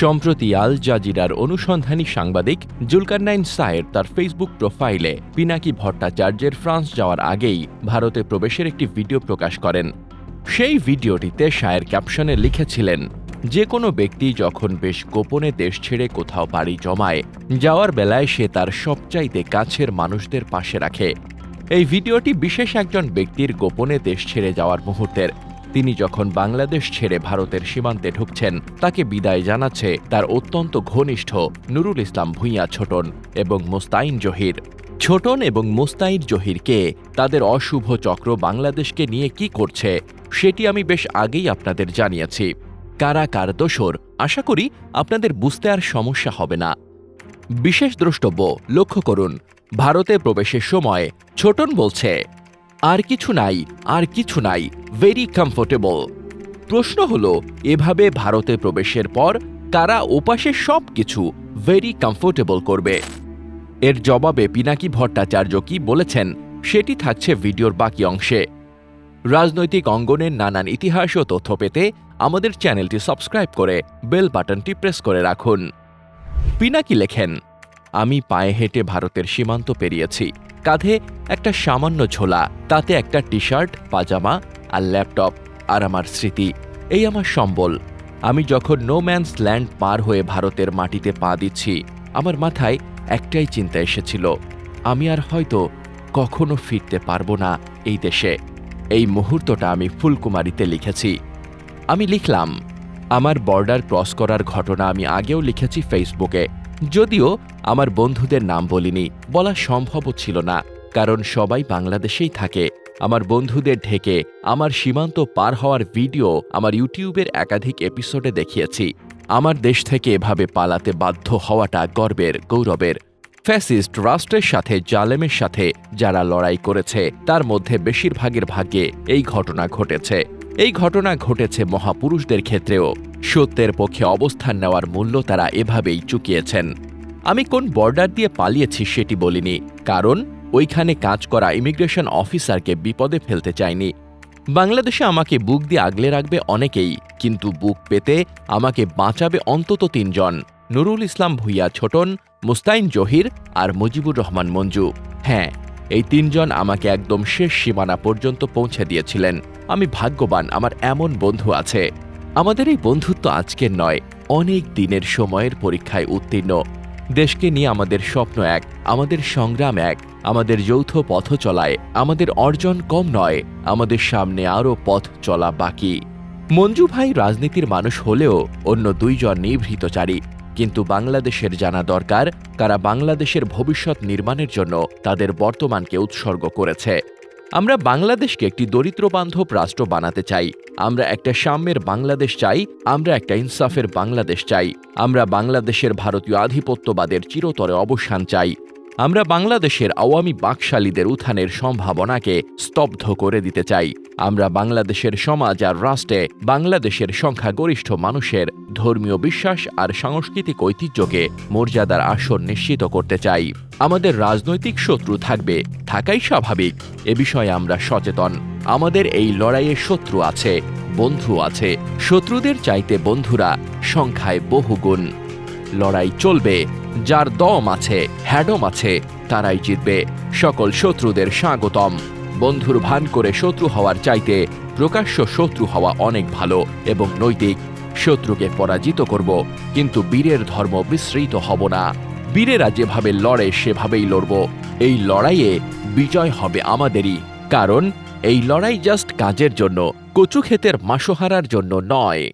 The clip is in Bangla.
সম্প্রতি আল জাজিরার অনুসন্ধানী সাংবাদিক জুলকারনাইন সায়ের তার ফেসবুক প্রোফাইলে পিনাকি ভট্টাচার্যের ফ্রান্স যাওয়ার আগেই ভারতে প্রবেশের একটি ভিডিও প্রকাশ করেন। সেই ভিডিওটিতে শায়ের ক্যাপশনে লিখেছিলেন, যে কোনো ব্যক্তি যখন বেশ গোপনে দেশ ছেড়ে কোথাও বাড়ি জমায়, যাওয়ার বেলায় সে তার সবচাইতে কাছের মানুষদের পাশে রাখে। এই ভিডিওটি বিশেষ একজন ব্যক্তির গোপনে দেশ ছেড়ে যাওয়ার মুহূর্তের তিনি যখন বাংলাদেশ ছেড়ে ভারতের সীমান্তে ঢুকছেন, তাকে বিদায় জানাচ্ছে তার অত্যন্ত ঘনিষ্ঠ নুরুল ইসলাম ভূঁইয়া ছোটন এবং মোস্তাইন জহির। ছোটন এবং মোস্তাইন জহিরকে তাদের অশুভ চক্র বাংলাদেশকে নিয়ে কি করছে, সেটি আমি বেশ আগেই আপনাদের জানিয়েছি। কারা কার দোসর আশা করি আপনাদের বুঝতে আর সমস্যা হবে না। বিশেষ দ্রষ্টব্য লক্ষ্য করুন, ভারতে প্রবেশের সময় ছোটন বলছে আর কিছু নাই, আর কিছু নাই ভেরি কমফোর্টেবল প্রশ্ন হল, এভাবে ভারতে প্রবেশের পর কারা ওপাশে সব কিছু ভেরি কমফোর্টেবল করবে। এর জবাবে পিনাকি ভট্টাচার্য কি বলেছেন, সেটি থাকছে ভিডিওর বাকি অংশে। রাজনৈতিক অঙ্গনের নানান ইতিহাস ও তথ্য পেতে আমাদের চ্যানেলটি সাবস্ক্রাইব করে বেল বাটনটি প্রেস করে রাখুন। পিনাকি লেখেন, আমি পায়ে হেঁটে ভারতের সীমান্ত পেরিয়েছি। কাঁধে একটা সামান্য ঝোলা, তাতে একটা টি শার্ট পাজামা আর ল্যাপটপ আর আমার স্মৃতি। এই আমার সম্বল। আমি যখন নো ম্যানস ল্যান্ড পার হয়ে ভারতের মাটিতে পা দিচ্ছি, আমার মাথায় একটাই চিন্তা এসেছিল, আমি আর হয়তো কখনো ফিরতে পারব না এই দেশে। এই মুহূর্তটা আমি ফুলকুমারিতে লিখেছি। আমি লিখলাম, আমার বর্ডার ক্রস করার ঘটনা আমি আগেও লিখেছি ফেসবুকে যদিও আমার বন্ধুদের নাম বলিনি, বলা সম্ভবও ছিল না, কারণ সবাই বাংলাদেশেই থাকে। আমার বন্ধুদের ঢেকে আমার সীমান্ত পার হওয়ার ভিডিও আমার ইউটিউবের একাধিক এপিসোডে দেখিয়েছি। আমার দেশ থেকে এভাবে পালাতে বাধ্য হওয়াটা গর্বের, গৌরবের। ফ্যাসিস্ট রাষ্ট্রের সাথে, জালেমের সাথে যারা লড়াই করেছে, তার মধ্যে বেশিরভাগের ভাগ্যে এই ঘটনা ঘটেছে। এই ঘটনা ঘটেছে মহাপুরুষদের ক্ষেত্রেও। সত্যের পক্ষে অবস্থান নেওয়ার মূল্য তারা এভাবেই চুকিয়েছেন। আমি কোন বর্ডার দিয়ে পালিয়েছি সেটি বলিনি, কারণ ওইখানে কাজ করা ইমিগ্রেশন অফিসারকে বিপদে ফেলতে চাইনি। বাংলাদেশে আমাকে বুক দিয়ে আগলে রাখবে অনেকেই, কিন্তু বুক পেতে আমাকে বাঁচাবে অন্তত তিনজন, নুরুল ইসলাম ভুইয়া ছোটন, মুস্তাইন জহির আর মুজিবুর রহমান মঞ্জু। হ্যাঁ এই তিনজন আমাকে একদম শেষ সীমানা পর্যন্ত পৌঁছে দিয়েছিলেন। আমি ভাগ্যবান আমার এমন বন্ধু আছে। আমাদের এই বন্ধুত্ব আজকের নয়, অনেক দিনের সময়ের পরীক্ষায় উত্তীর্ণ। দেশকে নিয়ে আমাদের স্বপ্ন এক, আমাদের সংগ্রাম এক, আমাদের যৌথ পথ চলায়, আমাদের অর্জন কম নয়, আমাদের সামনে আরও পথ চলা বাকি। মঞ্জু ভাই রাজনীতির মানুষ হলেও অন্য দুইজন নিভৃতচারী, কিন্তু বাংলাদেশের জানা দরকার কারা বাংলাদেশের ভবিষ্যৎ নির্মাণের জন্য তাদের বর্তমানকে উৎসর্গ করেছে। আমরা বাংলাদেশকে একটি দরিদ্র বান্ধব রাষ্ট্র বানাতে চাই। আমরা একটা সাম্যের বাংলাদেশ চাই, আমরা একটা ইনসাফের বাংলাদেশ চাই। আমরা বাংলাদেশের ভারতীয় আধিপত্যবাদের চিরতরে অবসান চাই। আমরা বাংলাদেশের আওয়ামী বাকশালীদের উত্থানের সম্ভাবনাকে স্তব্ধ করে দিতে চাই। আমরা বাংলাদেশের সমাজ আর রাষ্ট্রে বাংলাদেশের সংখ্যাগরিষ্ঠ মানুষের ধর্মীয় বিশ্বাস আর সাংস্কৃতিক ঐতিহ্যকে মর্যাদার আসন নিশ্চিত করতে চাই। আমাদের রাজনৈতিক শত্রু থাকবে থাকাই স্বাভাবিক। এ বিষয়ে আমরা সচেতন। আমাদের এই লড়াইয়ে শত্রু আছে, বন্ধু আছে। শত্রুদের চাইতে বন্ধুরা সংখ্যায় বহুগুণ। লড়াই চলবে, যার দম আছে, হ্যাডম আছে, তারাই জিতবে। সকল শত্রুদের স্বাগতম। বন্ধুর ভান করে শত্রু হওয়ার চাইতে প্রকাশ্য শত্রু হওয়া অনেক ভালো এবং নৈতিক। শত্রুকে পরাজিত করব, কিন্তু বীরের ধর্ম বিস্মৃত হব না। বীরেরা যেভাবে লড়ে, সেভাবেই লড়ব। এই লড়াইয়ে বিজয় হবে আমাদেরই। কারণ এই লড়াই জাস্ট কাজের জন্য কচু ক্ষেতের মাসোহারার জন্য নয়।